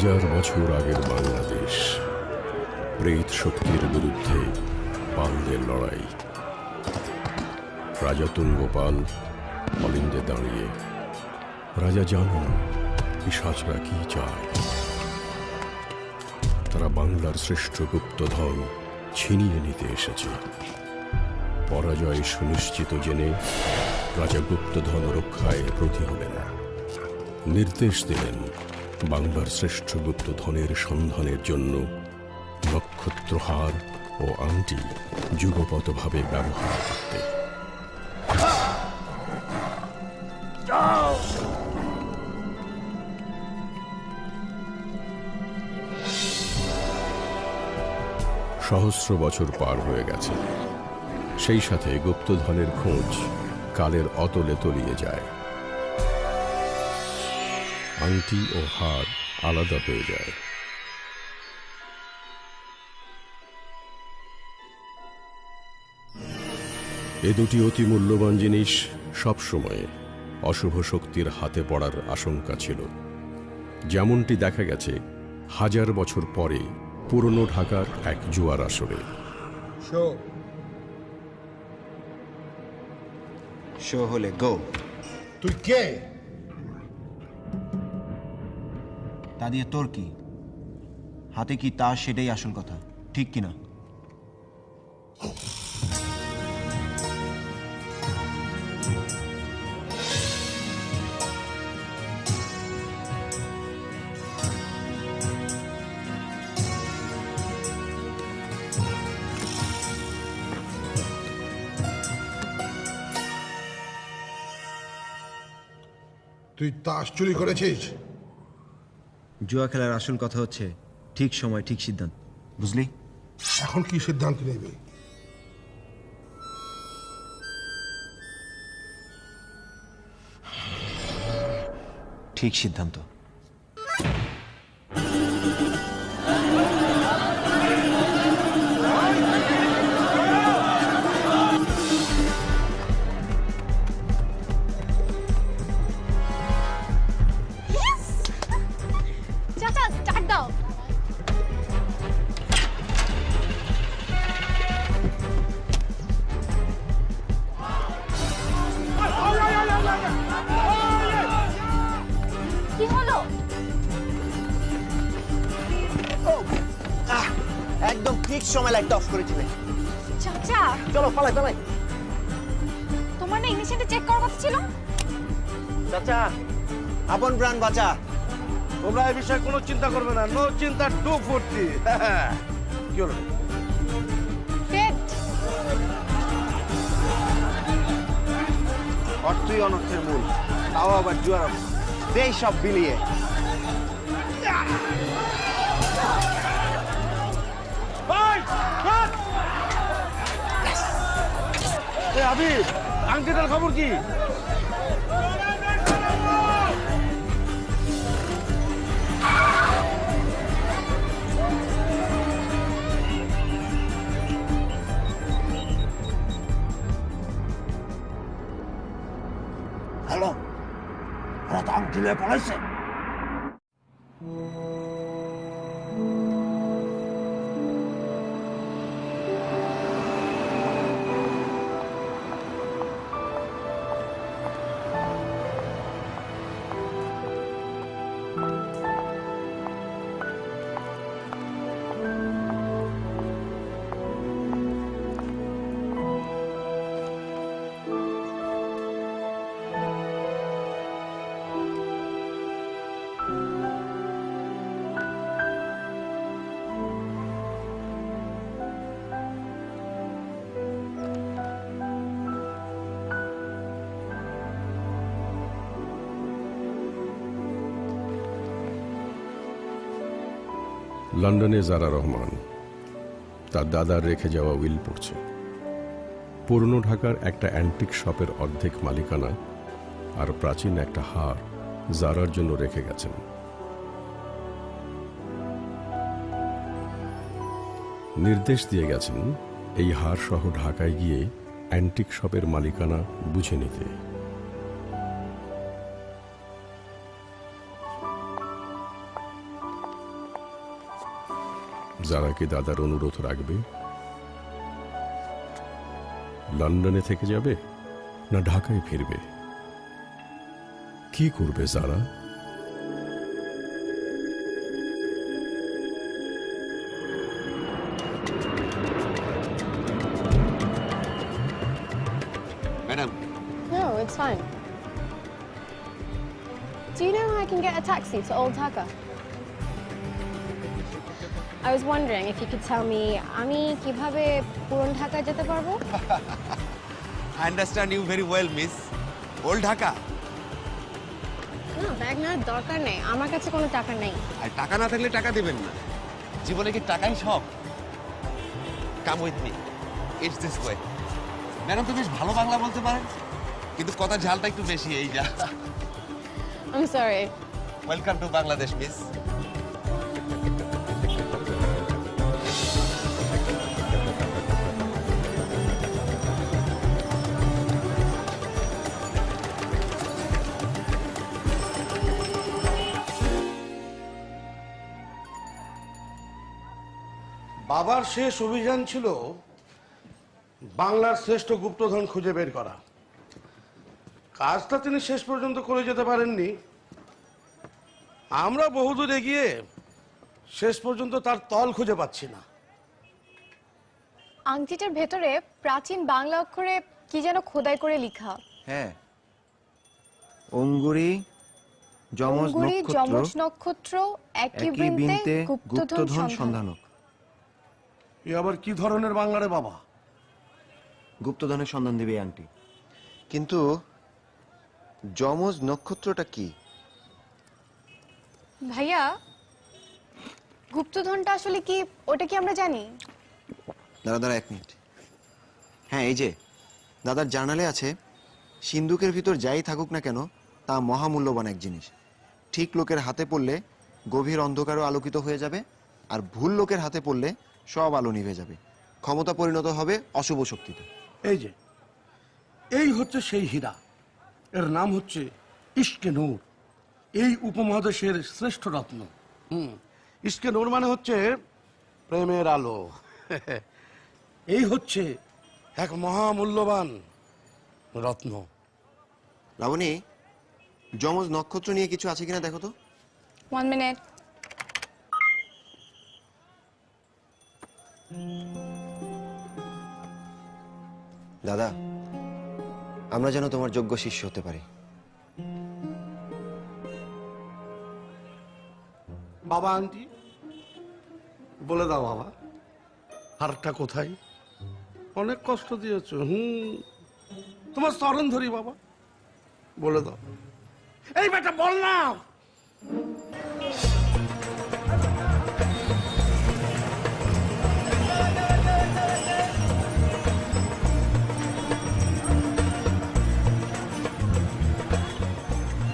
হাজার বছর আগের বাংলাদেশ। প্রেত শক্তির বিরুদ্ধে পালদের লড়াই। রাজা তুঙ্গপাল অলিন্দে দাঁড়িয়ে। রাজা জানেন পিসাচরা কি চায়? তারা বাংলার শ্রেষ্ঠ গুপ্তধন ছিনিয়ে নিতে এসেছে। পরাজয় সুনিশ্চিত জেনে রাজা গুপ্তধন রক্ষায় প্রতি হলেন। নির্দেশ দিলেন বাংলার শ্রেষ্ঠ গুপ্তধনের সন্ধানের জন্য নক্ষত্রহার ও আংটি যুগপতভাবে ব্যবহার করতে। সহস্র বছর পার হয়ে গেছে। সেই সাথে গুপ্তধনের খোঁজ কালের অতলে তলিয়ে যায়। আংটি ও হার আলাদা হয়ে যায়। এ দুটি অতি মূল্যবান জিনিস সবসময় অশুভ শক্তির হাতে পড়ার আশঙ্কা ছিল। যেমনটি দেখা গেছে হাজার বছর পরে পুরনো ঢাকার এক জুয়ার আসরে। শো। শো হলে গো। তুই কে? তা দিয়ে তোর কি? হাতে কি তা সেটাই আসল কথা, ঠিক কিনা তুই তাস চুরি করেছিস? জুয়া খেলার আসল কথা হচ্ছে ঠিক সময় ঠিক সিদ্ধান্ত। বুঝলি? এখন কি সিদ্ধান্ত নেবে? ঠিক সিদ্ধান্ত। চাচা আপন প্রাণ বাঁচা। তোমরা এই বিষয়ে কোনো চিন্তা করবে না নো চিন্তা টু ফুর্তি। কি হলো? অর্থই অনর্থের মূল তাও আবার জুয়ার দেই সব বিলিয়ে। আবির আংটিটার খবর কি? ওরা তো আংটি লন্ডনে জারা রহমান, তার দাদার রেখে যাওয়া উইল পড়ছে। পুরনো ঢাকার একটা অ্যান্টিক শপের অর্ধেক মালিকানা আর প্রাচীন একটা হার জারার জন্য রেখে গেছেন। নির্দেশ দিয়ে গেছেন এই হার সহ ঢাকায় গিয়ে অ্যান্টিক শপের মালিকানা বুঝে নিতে। যারা দাদার অনুরোধ রাখবে লন্ডনে থেকে যাবে না ঢাকায় ফিরবে কি করবে যারা madam No, it's fine. Do you know how I can get a taxi to Old Dhaka? I was wondering if you could tell me, আমি কীভাবে পুরন ঢাকা যেতে পারব? I understand you very well miss old Dhaka না bag নেওয়ার দরকার নেই। আমার কাছে কোনো টাকা নেই। আর টাকা না থাকলে টাকা দিবেন না। জীবনে কি টাকাই সব? Come with me it's this way madam তো বেশ ভালো বাংলা বলতে পারেন। কিন্তু কথা ঝালটা একটু বেশি এই যা। I'm sorry. Welcome to Bangladesh miss বাবার শেষ অভিযান ছিল বাংলার শ্রেষ্ঠ গুপ্তধন খুঁজে বের করা। কাজটা তিনি শেষ পর্যন্ত করে যেতে পারেননি। আমরা বহুদূর এগিয়ে শেষ পর্যন্ত তার তল খুঁজে পাচ্ছি না। আংটিটার ভেতরে প্রাচীন বাংলা অক্ষরে কি যেন খোদাই করে লেখা। হ্যাঁ। অঙ্গুরি যমজ নক্ষত্র একই বৃন্তে গুপ্তধন সন্ধানক। এ আবার কি ধরনের বাংলারে বাবা? গুপ্তধনের সন্ধান দেবে আংটি। কিন্তু যমজ নক্ষত্রটা কি? ভাইয়া গুপ্তধনটা আসলে কি ওটা কি আমরা জানি? দাদা দাদা এক মিনিট। হ্যাঁ এই যে। দাদার জার্নালে আছে সিন্ধুকের ভিতর যাই থাকুক না কেন তা মহামূল্যবান এক জিনিস। ঠিক লোকের হাতে পড়লে গভীর অন্ধকারও আলোকিত হয়ে যাবে আর ভুল লোকের হাতে পড়লে সব আলো নিভে যাবে। ক্ষমতা পরিণত হবে অশুভ শক্তিতে। এই যে এই হচ্ছে সেই হীরা। এর নাম হচ্ছে ইস্কে নূর। এই উপমহাদেশের শ্রেষ্ঠ রত্ন। হুম ইস্কে নূর মানে হচ্ছে প্রেমের আলো। এই হচ্ছে এক মহামূল্যবান রত্ন। লাবণী যমজ নক্ষত্র নিয়ে কিছু আছে কিনা দেখো তো। ওয়ান মিনিট দাদা, আমরা যেন তোমার যোগ্য শিষ্য হতে পারি। বাবা, আন্টি, বলে দাও বাবা, হারটা কোথায়? অনেক কষ্ট দিয়েছ, হুম। তোমার স্তরণ ধরি বাবা, বলে দাও। এই বেটা, বল না।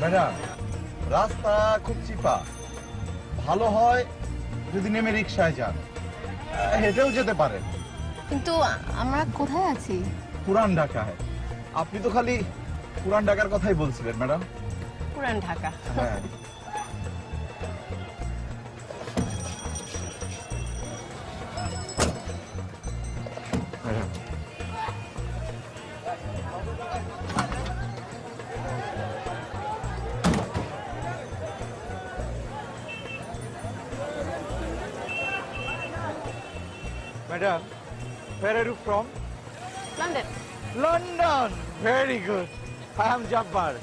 ম্যাডাম রাস্তা খুব চিপা। ভালো হয় যদি নেমে রিক্সায় যান। হেঁটেও যেতে পারেন। কিন্তু আমরা কোথায় আছি? পুরান ঢাকায়। আপনি তো খালি পুরান ঢাকার কথাই বলছিলেন ম্যাডাম। পুরান ঢাকা। হ্যাঁ। Madam, where are you from? London London. Very good. I am Jabbar.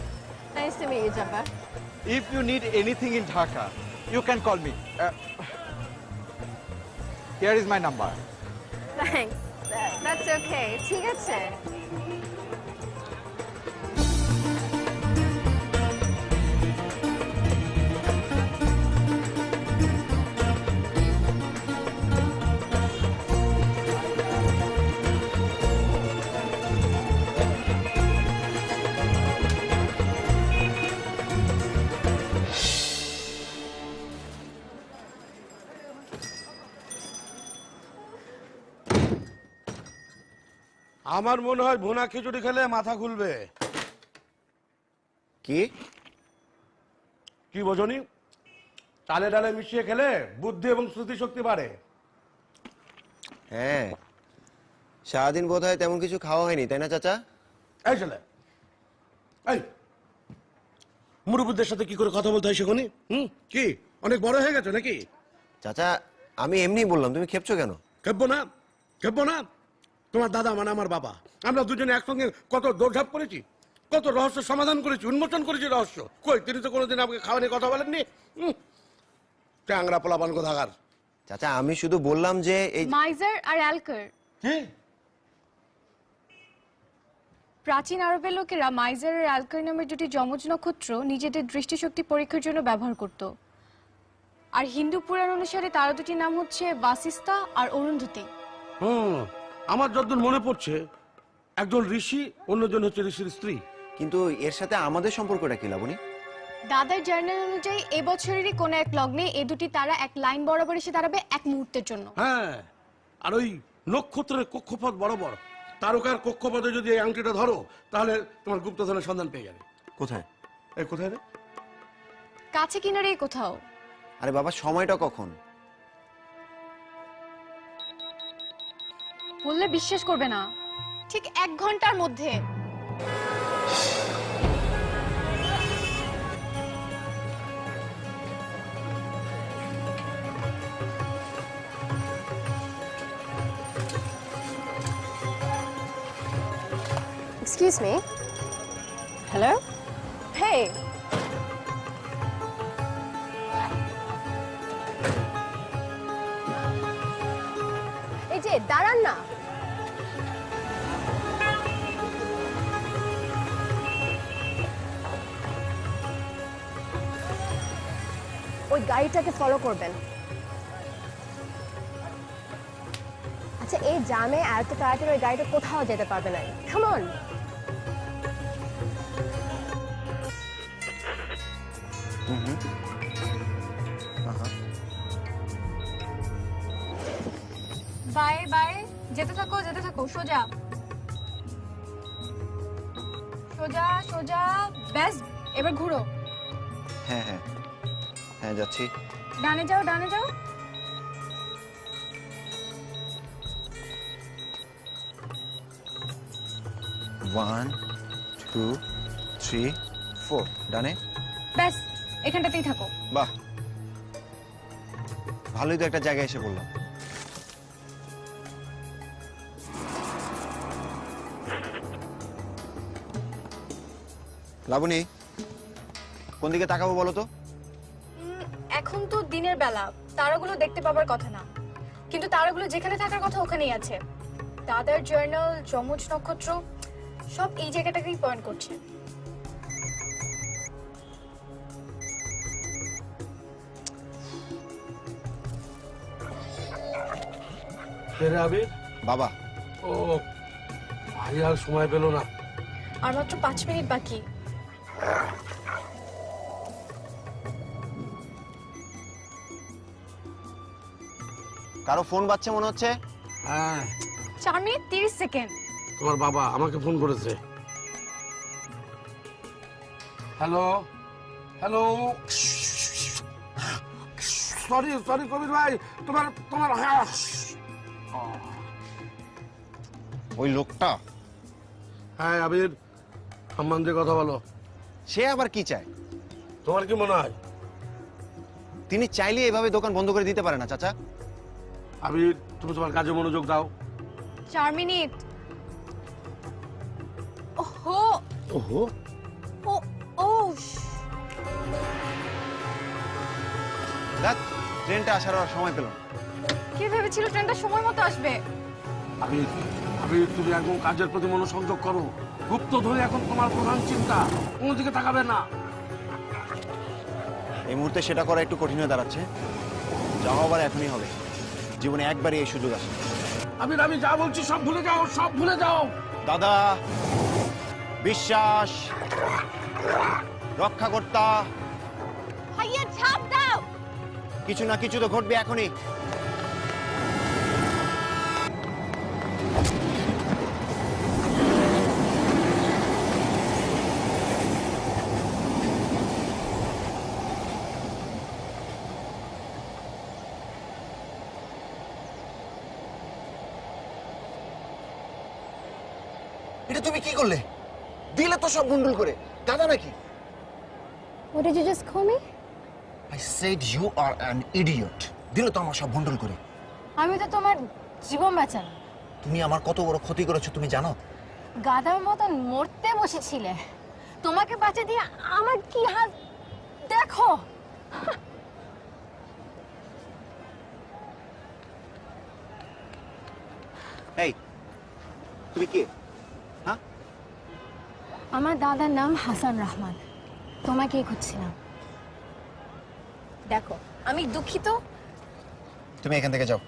Nice to meet you Jabbar If you need anything in Dhaka, you can call me. Uh, here is my number. Thanks that's okay ঠিক আছে আমার মনে হয় ভুনা খিচুড়ি খেলে মাথা খুলবে কি? কি বোঝনি? চালে ডালে মিশিয়ে খেলে বুদ্ধি এবং স্মৃতিশক্তি বাড়ে। হ্যাঁ। সারাদিন বোধ হয় তেমন কিছু খাওয়া হয়নি তাই না চাচা? এই ছেলে এই মুরব্বীদের সাথে কি করে কথা বলতে হয় সেখানে? হুম? কি? অনেক বড় হয়ে গেছে নাকি? চাচা আমি এমনি বললাম তুমি খেপছো কেন? খেপবো না খেপবো না। তোমার দাদা মানে আমার বাবা। আমরা দুজনে একসঙ্গে কত দৌড়ঝাপ করেছি কত রহস্য সমাধান করেছি উন্মোচন করেছি রহস্য। কই তিনি তো কোনোদিন আমাকে খাওয়া নিয়ে কথা বলেননি? হুম চাংরা পোলাপান কোথাকার চাচা আমি শুধু বললাম যে এই মাইজার আর অ্যালকার। হ্যাঁ প্রাচীন আরবের লোকেরা মাইজার আর অ্যালকার নামের দুটি যমজ নক্ষত্র নিজেদের দৃষ্টিশক্তি পরীক্ষার জন্য ব্যবহার করত। আর হিন্দু পুরাণ অনুসারে তারা দুটির নাম হচ্ছে বাসিস্তা আর অরুন্ধতী। হুম আমার যতদূর মনে পড়ছে একজন ঋষি অন্যজন হচ্ছে ঋষির স্ত্রী। কিন্তু এর সাথে আমাদের সম্পর্কটা কি লাবণী? দাদার জার্নাল অনুযায়ী এবছরেরই কোনো এক লগ্নে এ দুটি তারা এক লাইন বরাবর এসে দাঁড়াবে এক মুহূর্তের জন্য। হ্যাঁ আর ওই নক্ষত্রের কক্ষপথ বড় বড় তারকার কক্ষপথে যদি এই আংটিটা ধরো তাহলে তোমার গুপ্তধনের সন্ধান পেয়ে যাবে। কোথায়? এই কোথায় রে? কাছে কিনারেই কোথাও। আরে বাবা সময়টা কখন? বললে বিশ্বাস করবে না ঠিক এক ঘণ্টার মধ্যে Excuse me. Hello? Hey. গাড়িটাকে ফলো করবেন। আচ্ছা এই জামে এত তাড়াতাড়ি ওই গাড়িটা কোথাও যেতে পারবে না। কেমন বাই বাই। যেতে থাকো যেতে থাকো সোজা। সোজা সোজা। ব্যাস এবার ঘুরো। হ্যাঁ হ্যাঁ। হ্যাঁ যাচ্ছি। ডানে যাও ডানে যাও। ওয়ান টু থ্রি ফোর ডানে? ব্যাস এখানটাতেই থাকো। বাহ। ভালোই তো একটা জায়গায় এসে পড়লাম। লাবণী কোন দিকে তাকাবো বলো তো? বেলা তারাগুলো দেখতে পাবার কথা না। কিন্তু তারাগুলো যেখানে থাকার কথা ওখানেই আছে। দাদার জার্নাল যমজ নক্ষত্র সব এই জায়গাটাকেই পয়েন্ট করছে। আবির? বাবা। ও ভাই আর সময় পেল না। আর মাত্র পাঁচ মিনিট বাকি। কারও ফোন বাজছে মনে হচ্ছে? হ্যাঁ। চার মিনিট তিরিশ সেকেন্ড তোমার বাবা আমাকে ফোন করেছে। Hello hello sorry sorry Kabir ভাই তোমার তোমার হ্যাঁ। ওই লোকটা? হ্যাঁ আবির সম্মান দিয়ে কথা বলো। সে আবার কি চায়? তোমার কি মনে হয়? তিনি চাইলে এভাবে দোকান বন্ধ করে দিতে পারে না চাচা। আবির তুমি তোমার কাজে মনোযোগ দাও। চার মিনিট। ওহো। ওহো। ও ও দেখ ট্রেনটা আসার আর সময় পেল না। কে ভেবেছিল ট্রেনটা সময় মতো আসবে? আবির আবির তুমি একদম কাজের প্রতি মনোসংযোগ করো। গুপ্ত ধরে এখন তোমার প্রধান চিন্তা। কোনোদিকে তাকাবে না। এই মুহূর্তে সেটা করা একটু কঠিন হয়ে দাঁড়াচ্ছে। যা হবার এখনই হবে। জীবনে একবারই এই সুযোগ আসে। আমি আমি যা বলছি সব ভুলে যাও সব ভুলে যাও। দাদা বিশ্বাস রক্ষাকর্তা কিছু না কিছু তো ঘটবে এখনই। তুমি কি করলে? দিলে তো সব বন্ডুল করে। দাদা নাকি? What did you just call me? I said you are an idiot দিলে তো আমার সব বন্ডুল করে। আমি তো তোমার জীবন বাঁচালাম। তুমি আমার কত বড় ক্ষতি করেছ তুমি জানো? গাদার মতন মরতে বসেছিলে। তোমাকে বাঁচা দিয়ে আমার কি হাল? দেখো। এই তুমি কে? আমার দাদার নাম হাসান রহমান। তোমাকেই খুঁজছিলাম। দেখো আমি দুঃখিত। তুমি এখান থেকে যাও।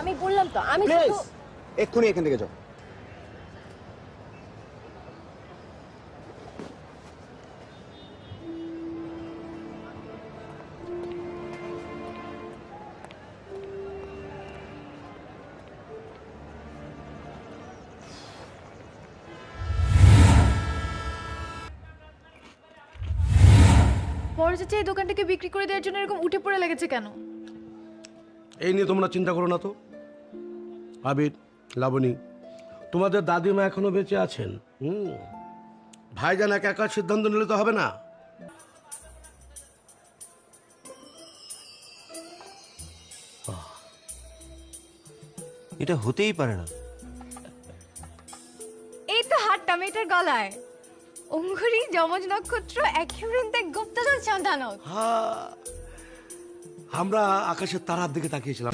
আমি বললাম তো আমি শুধু এক্ষুনি এখান থেকে যাও। বড় চাচা এই দোকানটাকে বিক্রি করে দেওয়ার জন্য এরকম উঠে পড়ে লেগেছে কেন? এই নিয়ে তোমরা চিন্তা করো না তো। আবির লাবণী তোমাদের দাদিমা এখনও বেঁচে আছেন। হুম। ভাইজান একা একা সিদ্ধান্ত নিলে তো হবে না। এটা হতেই পারে না। এই তো হাতটা মেয়েটার গলায়। অঙ্গুরি যমজ নক্ষত্র একেবারে গুপ্তধন সন্ধান হ্যাঁ আমরা আকাশের তারার দিকে তাকিয়েছিলাম।